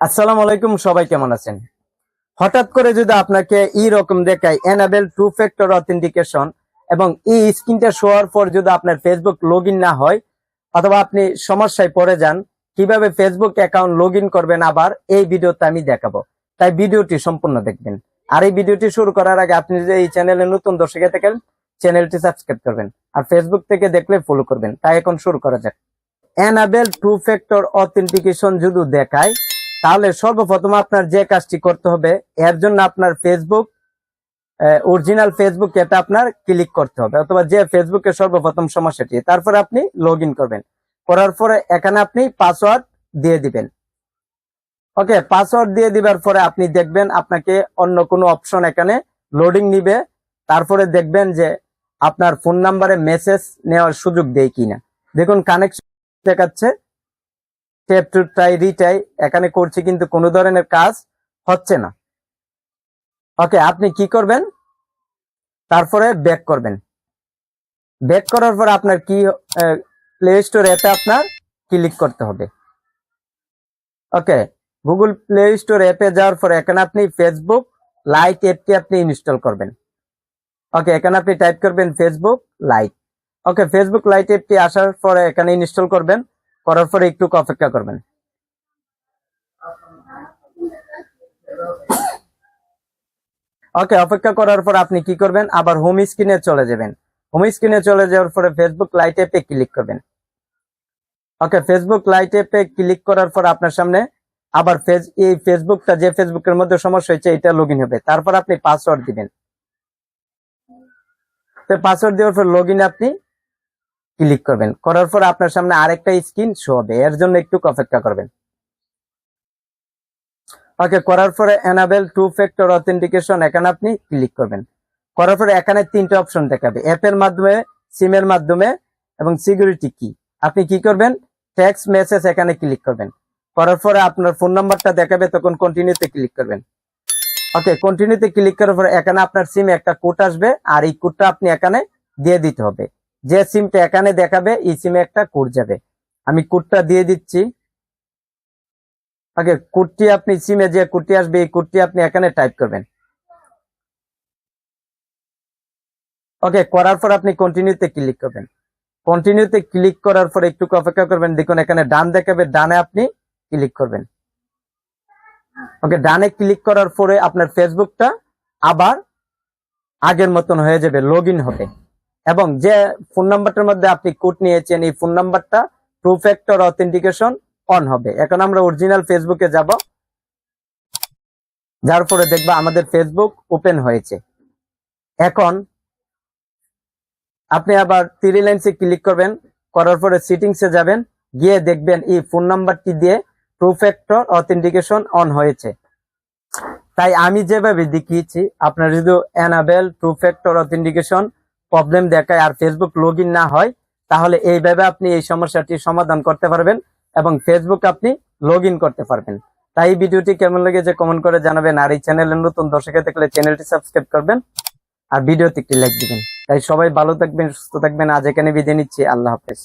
আসসালামু আলাইকুম, সবাই কেমন আছেন? হঠাৎ করে যদি আপনাকে এই রকম দেখায় এনাবেল টু ফ্যাক্টর অথেন্টিকেশন এবং এই স্ক্রিনটা শোয়ার পর যদি আপনার ফেসবুক লগ না হয়, অথবা আপনি সমস্যায় পড়ে যান, কীভাবে ফেসবুক অ্যাকাউন্ট লগ করবেন আবার, এই ভিডিওতে আমি দেখাবো। তাই ভিডিওটি সম্পূর্ণ দেখবেন। আর এই ভিডিওটি শুরু করার আগে আপনি যদি এই চ্যানেলে নতুন দর্শকে থাকেন চ্যানেলটি সাবস্ক্রাইব করবেন। আর ফেসবুক থেকে দেখলে ফলো করবেন। তাই এখন শুরু করা যাক। এনাবেল টু ফ্যাক্টর অথেন্টিকেশন যদি দেখায় তাহলে সর্বপ্রথম আপনার যে কাজটি করতে হবে, এর জন্য আপনার ফেসবুক অরিজিনাল ফেসবুক এটা আপনার ক্লিক করতে হবে, অথবা যে ফেসবুকের সর্বপ্রথম সমস্যাটি, তারপর আপনি লগ করবেন। করার পরে এখানে আপনি পাসওয়ার্ড দিয়ে দিবেন। ওকে পাসওয়ার্ড দিয়ে দিবার পরে আপনি দেখবেন আপনাকে অন্য কোনো অপশন এখানে লোডিং নিবে, তারপরে দেখবেন যে আপনার ফোন নাম্বারে মেসেজ নেওয়ার সুযোগ দেয় কিনা। দেখুন কানেকশন দেখাচ্ছে। টেপ টু ট্রাই রিটাই এখানে করছি কিন্তু কোনো ধরনের কাজ হচ্ছে না। ওকে আপনি কি করবেন? তারপরে ব্যাক করবেন। ব্যাক করার পর আপনার কি প্লে স্টোর এতে আপনার ক্লিক করতে হবে। ওকে গুগল প্লে স্টোর অ্যাপে যাওয়ার পরে এখানে আপনি ফেসবুক লাইট অ্যাপটি আপনি ইনস্টল করবেন। ওকে এখানে আপনি টাইপ করবেন Facebook Lite okay Facebook Lite অ্যাপটি আসার পরে এখানে ইনস্টল করবেন। করার পরে একটু অপেক্ষা করবেন। ওকে, অপেক্ষা করার পর আপনি কি করবেন? আবার হোম স্ক্রিনে চলে যাবেন। হোম স্ক্রিনে চলে যাওয়ার পরে ফেসবুক লাইট অ্যাপে ক্লিক করবেন। ওকে ফেসবুক লাইট অ্যাপে ক্লিক করার পর আপনার সামনে আবার ফেস এই ফেসবুকটা যে ফেসবুকের মধ্যে সমস্যা হয়েছে, এটা লগ হবে। তারপর আপনি পাসওয়ার্ড দিবেন। পাসওয়ার্ড দেওয়ার পর লগ আপনি ক্লিক করবেন। করার পর আপনার সামনে আরেকটা স্ক্রিন শো হবে। এর জন্য একটু অপেক্ষা করবেন। ওকে করার পরে এনাবেল টু ফ্যাক্টর অথেন্টিকেশন এখানে আপনি ক্লিক করবেন। করার পরে এখানে তিনটা অপশন দেখাবে। অ্যাপের মাধ্যমে সিমের মাধ্যমে এবং সিকিউরিটি কি আপনি কি করবেন? টেক্সট মেসেজ এখানে ক্লিক করবেন। করার পরে আপনার ফোন নাম্বারটা দেখাবে, তখন কন্টিনিউতে ক্লিক করবেন। ওকে কন্টিনিউতে ক্লিক করার পরে এখানে আপনার সিমে একটা কোড আসবে। আর এই কোডটা আপনি এখানে দিয়ে দিতে হবে। যে সিমটা এখানে দেখাবে, এই সিমে একটা কোড যাবে। আমি কোডটা দিয়ে দিচ্ছি। ওকে কোডটি আপনি, সিমে যে কোডটি আসবে, এই কোডটি আপনি এখানে টাইপ করবেন। ওকে, করার পর আপনি কন্টিনিউতে ক্লিক করবেন। কন্টিনিউতে ক্লিক করার পর একটু অপেক্ষা করবেন। দেখুন, এখানে ডান দেখাবে, ডানে আপনি ক্লিক করবেন। ওকে, ডানে ক্লিক করার পরে আপনার ফেসবুকটা আবার আগের মতন হয়ে যাবে লগ হবে। এবং যে ফোন নাম্বারটার মধ্যে আপনি কোড নিয়েছেন, এই ফোন নাম্বারটা টু ফ্যাক্টর অথেন্টিকেশন অন হবে। এখন আমরা অরিজিনাল ফেসবুকে যাব। যার পরে দেখবা আমাদের ফেসবুক ওপেন হয়েছে। এখন আপনি আবার থ্রি লাইনসে ক্লিক করবেন, করার পরে সিটিংসে যাবেন, গিয়ে দেখবেন এই ফোন নাম্বারটি দিয়ে টু ফ্যাক্টর অথেন্টিকেশন অন হয়েছে। তাই আমি যেভাবে দেখিয়েছি, আপনার যদি enable two factor authentication problem দেখায় আর ফেসবুক লগ না হয়, তাহলে এইভাবে আপনি এই সমস্যাটি সমাধান করতে পারবেন এবং ফেসবুক আপনি লগ করতে পারবেন। তাই ভিডিওটি কেমন লেগেছে কমেন্ট করে জানাবেন আর এই চ্যানেলের নতুন দর্শকে দেখলে চ্যানেলটি সাবস্ক্রাইব করবেন আর ভিডিওতে একটি লাইক দিবেন। তাই সবাই ভালো থাকবেন, সুস্থ থাকবেন। আজ এখানে বিদায় নিচ্ছি। আল্লাহ হাফেজ।